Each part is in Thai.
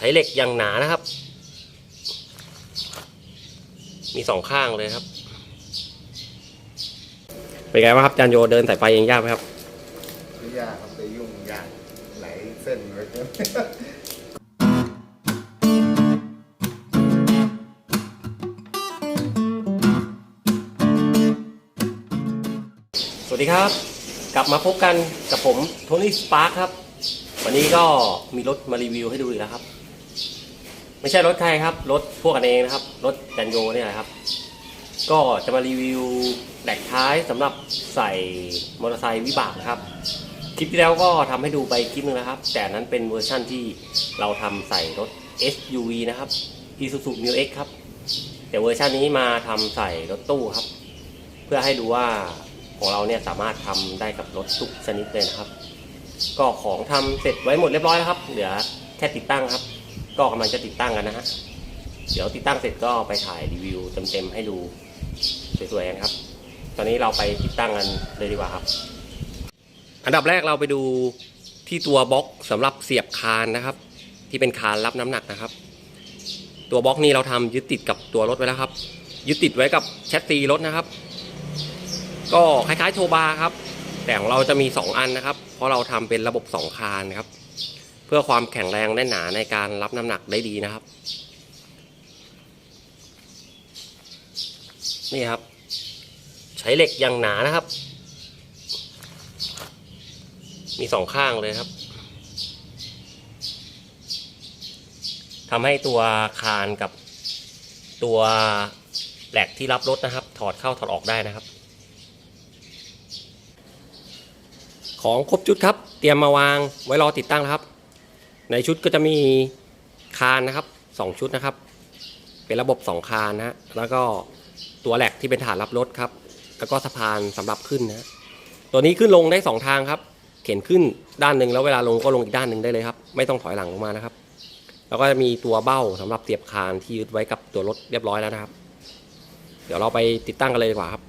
ใช้เหล็กอย่างหนานะครับ มีสองข้างเลยครับ เป็นไงบ้างครับจานโยเดินสายไฟเองยากไหมครับไม่ยากครับแต่ยุ่งยากหลายเส้นเลยครับสวัสดีครับ กลับมาพบกันกับผมโทนี่สปาร์คครับ วันนี้ก็มีรถมารีวิวให้ดูอีกแล้วครับ ไม่ใช่รถใครครับ รถพวกกันเองนะครับ รถจันโยเนี่ยแหละครับ ก็จะมารีวิวแดกท้ายสำหรับใส่มอเตอร์ไซค์วิบากนะครับ คลิปที่แล้วก็ทำให้ดูไปคลิปนึงนะครับ แต่นั้นเป็นเวอร์ชั่นที่เราทำใส่รถ SUV นะครับ Isuzu Mu X ครับ แต่เวอร์ชันนี้มาทำใส่รถตู้ครับ เพื่อให้ดูว่าของเราเนี่ยสามารถทำได้กับรถทุกชนิดเลยนะครับ ก็ของทำเสร็จไว้หมดเรียบร้อยแล้วครับ เหลือแค่ติดตั้งครับ ก็กำลังจะติดตั้งกันนะฮะ เดี๋ยวติดตั้งเสร็จก็ไปถ่ายรีวิวเต็มๆให้ดูสวยๆกันครับ ตอนนี้เราไปติดตั้งกันเลยดีกว่าครับ อันดับแรกเราไปดูที่ตัวบล็อกสำหรับเสียบคานนะครับ ที่เป็นคานรับน้ำหนักนะครับ ตัวบล็อกนี้เราทำยึดติดกับตัวรถไว้แล้วครับ ยึดติดไว้กับแชสซีรถนะครับ ก็คล้ายๆโชบาร์ครับ แต่ของเราจะมี 2 อันนะครับ เพราะเราทำเป็นระบบ 2 คานครับ เพื่อความแข็งแรงแน่นหนาในการรับน้ำหนักได้ดีนะครับ นี่ครับ ใช้เหล็กอย่างหนานะครับ มีสองข้างเลยครับทำให้ตัวคานกับตัวแหลกที่รับรถนะครับ ถอดเข้าถอดออกได้นะครับ ของครบชุดครับ เตรียมมาวางไว้รอติดตั้งครับ ในชุดก็จะมีคานนะครับสองชุดนะครับ เป็นระบบสองคานนะฮะแล้วก็ตัวแหลกที่เป็นฐานรับรถครับ แล้วก็สะพานสำหรับขึ้นนะตัวนี้ขึ้นลงได้สองทางครับ เข็นขึ้นด้านหนึ่งแล้วเวลาลงก็ลงอีกด้านหนึ่งได้เลยครับ ไม่ต้องถอยหลังลงมานะครับ แล้วก็จะมีตัวเบ้าสำหรับเสียบคานที่ยึดไว้กับตัวรถเรียบร้อยแล้วนะครับ เดี๋ยวเราไปติดตั้งกันเลยดีกว่าครับ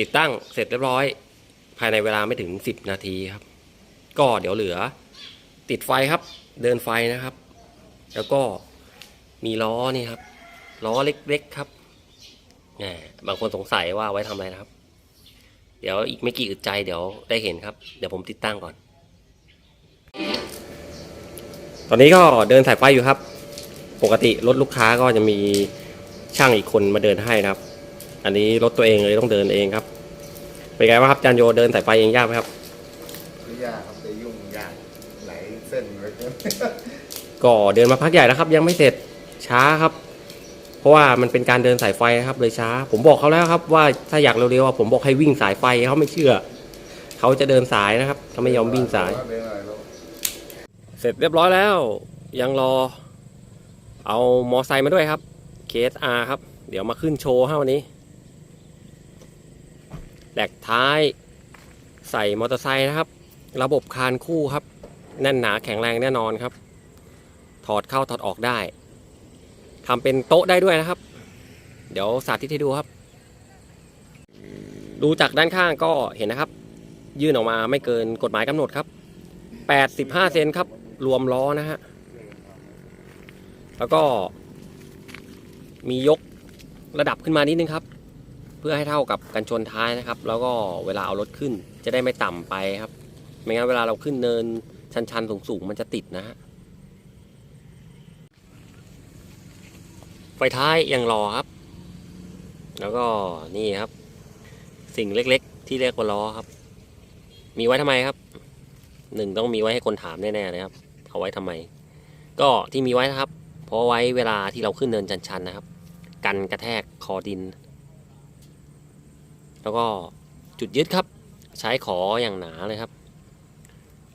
ติดตั้งเสร็จเรียบร้อย ภายในเวลาไม่ถึง 10 นาทีครับ ก็เดี๋ยวเหลือ ติดไฟครับ เดินไฟนะครับ แล้วก็มีล้อนี่ครับ ล้อเล็กๆครับแหมบางคนสงสัยว่าไว้ทำอะไรนะครับ เดี๋ยวอีกไม่กี่อึดใจเดี๋ยวได้เห็นครับ เดี๋ยวผมติดตั้งก่อน ตอนนี้ก็เดินสายไฟอยู่ครับ ปกติรถลูกค้าก็จะมีช่างอีกคนมาเดินให้นะครับ อันนี้รถตัวเองเลยต้องเดินเองครับ เป็นไงบ้างครับจานโยเดินสายไฟเองยากไหมครับไม่ยากครับแต่ยุ่งยากหลายเส้นเลยครับก็เดินมาพักใหญ่แล้วครับ ยังไม่เสร็จช้าครับ เพราะว่ามันเป็นการเดินสายไฟนะครับ เลยช้า ผมบอกเขาแล้วครับ ว่าถ้าอยากเร็วๆอะผมบอกให้วิ่งสายไฟเขาไม่เชื่อเขาจะเดินสายนะครับเขาไม่ยอมวิ่งสายเดินอะไรแล้วเสร็จเรียบร้อยแล้ว ยังรอ เอามอไซค์มาด้วยครับ KSR ครับ เดี๋ยวมาขึ้นโชว์ให้วันนี้ แหลกท้าย ใส่มอเตอร์ไซค์นะครับ ระบบคานคู่ครับ แน่นหนาแข็งแรงแน่นอนครับ ถอดเข้าถอดออกได้ทำเป็นโต๊ะได้ด้วยนะครับ เดี๋ยวสาธิตให้ดูครับ ดูจากด้านข้างก็เห็นนะครับ ยื่นออกมาไม่เกินกฎหมายกำหนดครับ85เซนครับ รวมล้อนะฮะ แล้วก็มียกระดับขึ้นมานิดนึงครับ เพื่อให้เท่ากับกันชนท้ายนะครับ แล้วก็เวลาเอารถขึ้น จะได้ไม่ต่ำไปครับ ไม่งั้นเวลาเราขึ้นเนินชันๆสูงๆมันจะติดนะฮะไฟท้ายยังรอครับ แล้วก็นี่ครับ สิ่งเล็กๆ ที่เรียกว่าล้อครับ มีไว้ทำไมครับหนึ่งต้องมีไว้ให้คนถามแน่ๆเลยครับ เอาไว้ทำไม ก็ที่มีไว้นะครับ เพราะไว้เวลาที่เราขึ้นเนินชันๆนะครับ กันกระแทกคอดิน แล้วก็จุดยึดครับ ใช้ขออย่างหนาเลยครับ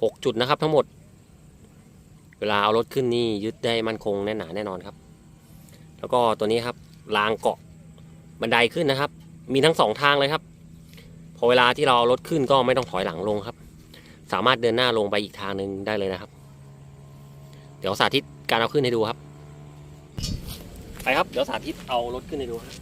หกจุดนะครับทั้งหมด เวลาเอารถขึ้นนี่ยึดได้มั่นคงแน่นหนาแน่นอนครับ แล้วก็ตัวนี้ครับรางเกาะบันไดขึ้นนะครับ มีทั้งสองทางเลยครับ พอเวลาที่เราเอารถขึ้นก็ไม่ต้องถอยหลังลงครับ สามารถเดินหน้าลงไปอีกทางหนึ่งได้เลยนะครับ เดี๋ยวสาธิตการเอาขึ้นให้ดูครับ ไปครับ เดี๋ยวสาธิตเอารถขึ้นให้ดูครับ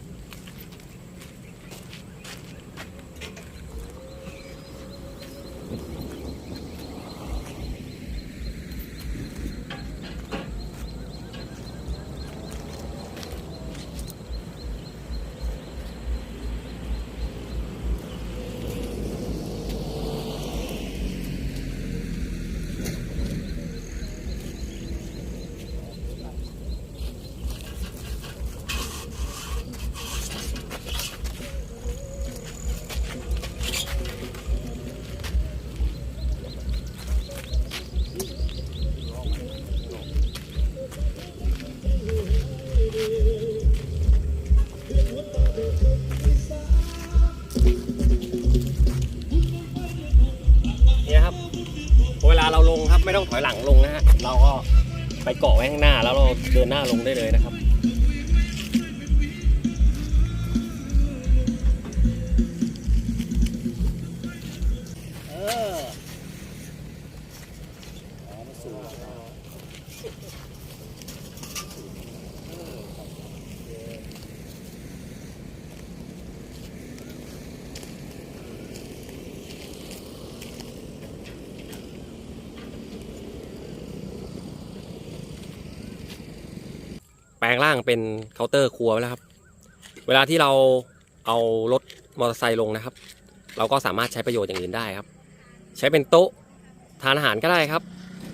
ไปเกาะไว้ข้างหน้าแล้วเราเดินหน้าลงได้เลยนะครับ แปลงร่างเป็นเคาน์เตอร์ครัวแล้วครับ เวลาที่เราเอารถมอเตอร์ไซค์ลงนะครับ เราก็สามารถใช้ประโยชน์อย่างอื่นได้ครับ ใช้เป็นโต๊ะทานอาหารก็ได้ครับ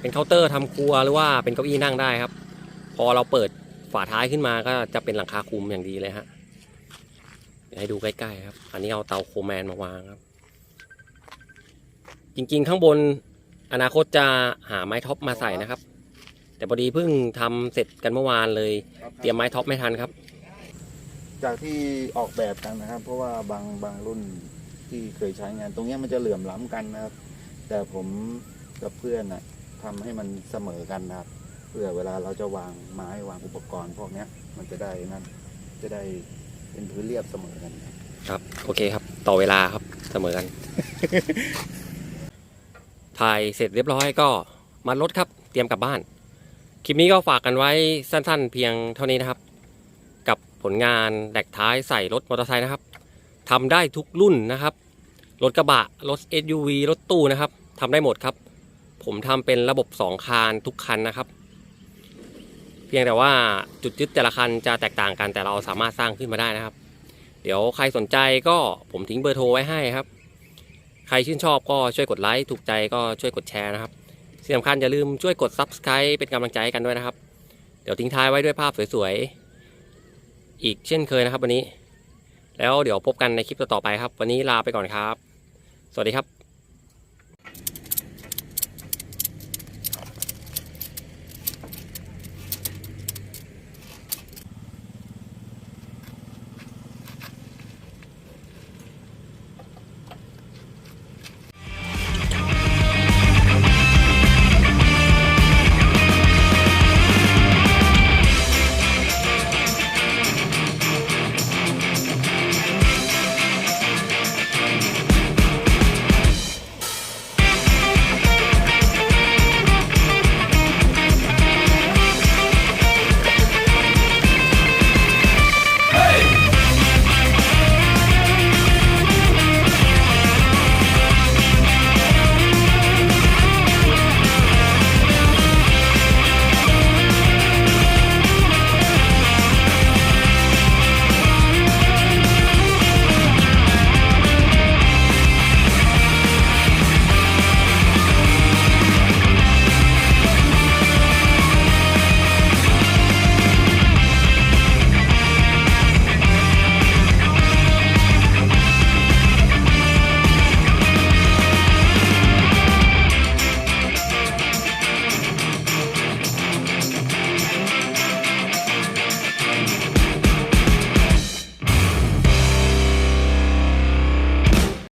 เป็นเคาน์เตอร์ทำครัวหรือว่าเป็นเก้าอี้นั่งได้ครับ พอเราเปิดฝาท้ายขึ้นมาก็จะเป็นหลังคาคลุมอย่างดีเลยฮะเดี๋ยวให้ดูใกล้ๆครับ อันนี้เอาเตาโคแมนมาวางครับ จริงๆข้างบนอนาคตจะหาไม้ท็อปมาใส่นะครับ แต่พอดีเพิ่งทำเสร็จกันเมื่อวานเลย เตรียมไม้ท็อปไม่ทันครับ จากที่ออกแบบกันนะครับ เพราะว่าบางบางรุ่นที่เคยใช้งาน ตรงเนี้ยมันจะเหลื่อมล้ำกันนะครับ แต่ผมกับเพื่อนน่ะทำให้มันเสมอกันนะครับ เพื่อเวลาเราจะวางไม้วางอุปกรณ์พวกเนี้ยมันจะได้นั่นจะได้เป็นพื้นเรียบเสมอกันครับครับโอเคครับ ต่อเวลาครับเสมอกัน ถ่ายเสร็จเรียบร้อยก็มัดรถครับ เตรียมกลับบ้าน คลิปนี้ก็ฝากกันไว้สั้นๆ เพียงเท่านี้นะครับ กับผลงานแดกท้ายใส่รถมอเตอร์ไซค์นะครับทำได้ทุกรุ่นนะครับ รถกระบะ รถ SUV รถตู้นะครับทำได้หมดครับ ผมทำเป็นระบบ 2 คานทุกคันนะครับ เพียงแต่ว่าจุดยึดแต่ละคันจะแตกต่างกันแต่เราสามารถสร้างขึ้นมาได้นะครับ เดี๋ยวใครสนใจก็ผมทิ้งเบอร์โทรไว้ให้ครับ ใครชื่นชอบก็ช่วยกดไลค์ถูกใจก็ช่วยกดแชร์นะครับ ที่สำคัญอย่าลืมช่วยกด Subscribe เป็นกำลังใจให้กันด้วยนะครับ เดี๋ยวทิ้งท้ายไว้ด้วยภาพสวยๆ อีกเช่นเคยนะครับวันนี้ แล้วเดี๋ยวพบกันในคลิปต่อๆไปครับ วันนี้ลาไปก่อนครับ สวัสดีครับ